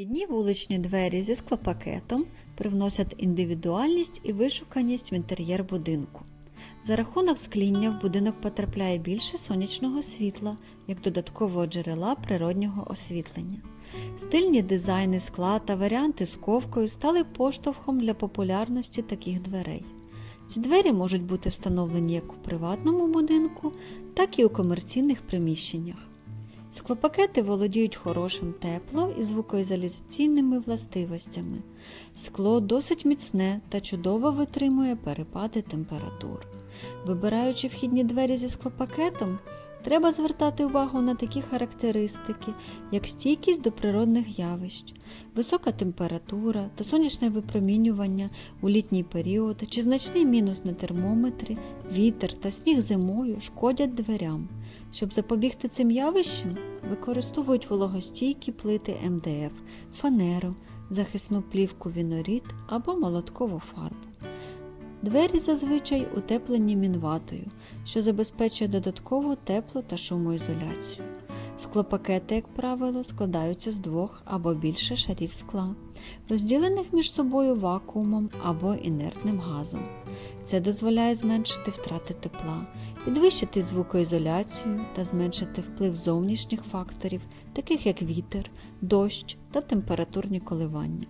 Вхідні вуличні двері зі склопакетом привносять індивідуальність і вишуканість в інтер'єр будинку. За рахунок скління в будинок потрапляє більше сонячного світла, як додаткового джерела природнього освітлення. Стильні дизайни скла та варіанти з ковкою стали поштовхом для популярності таких дверей. Ці двері можуть бути встановлені як у приватному будинку, так і у комерційних приміщеннях. Склопакети володіють хорошим тепло і звукоізоляційними властивостями. Скло досить міцне та чудово витримує перепади температур. Вибираючи вхідні двері зі склопакетом, треба звертати увагу на такі характеристики, як стійкість до природних явищ, висока температура та сонячне випромінювання у літній період чи значний мінус на термометрі, вітер та сніг зимою шкодять дверям. Щоб запобігти цим явищам, використовують вологостійкі плити МДФ, фанеру, захисну плівку вінорід або молоткову фарбу. Двері зазвичай утеплені мінватою, що забезпечує додаткову тепло та шумоізоляцію. Склопакети, як правило, складаються з двох або більше шарів скла, розділених між собою вакуумом або інертним газом. Це дозволяє зменшити втрати тепла, підвищити звукоізоляцію та зменшити вплив зовнішніх факторів, таких як вітер, дощ та температурні коливання.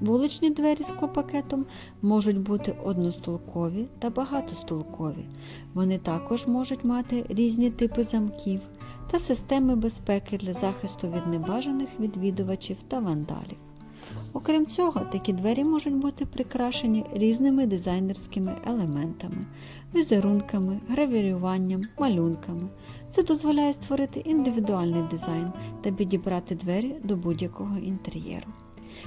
Вуличні двері з клопакетом можуть бути одностулкові та багатостулкові. Вони також можуть мати різні типи замків та системи безпеки для захисту від небажаних відвідувачів та вандалів. Окрім цього, такі двері можуть бути прикрашені різними дизайнерськими елементами, візерунками, гравіруванням, малюнками. Це дозволяє створити індивідуальний дизайн та підібрати двері до будь-якого інтер'єру.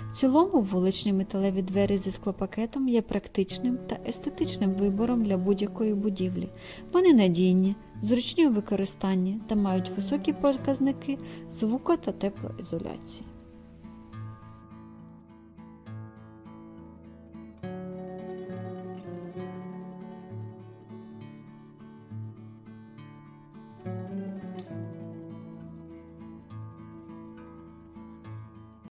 В цілому вуличні металеві двері зі склопакетом є практичним та естетичним вибором для будь-якої будівлі. Вони надійні, зручні у використанні та мають високі показники звука та теплоізоляції.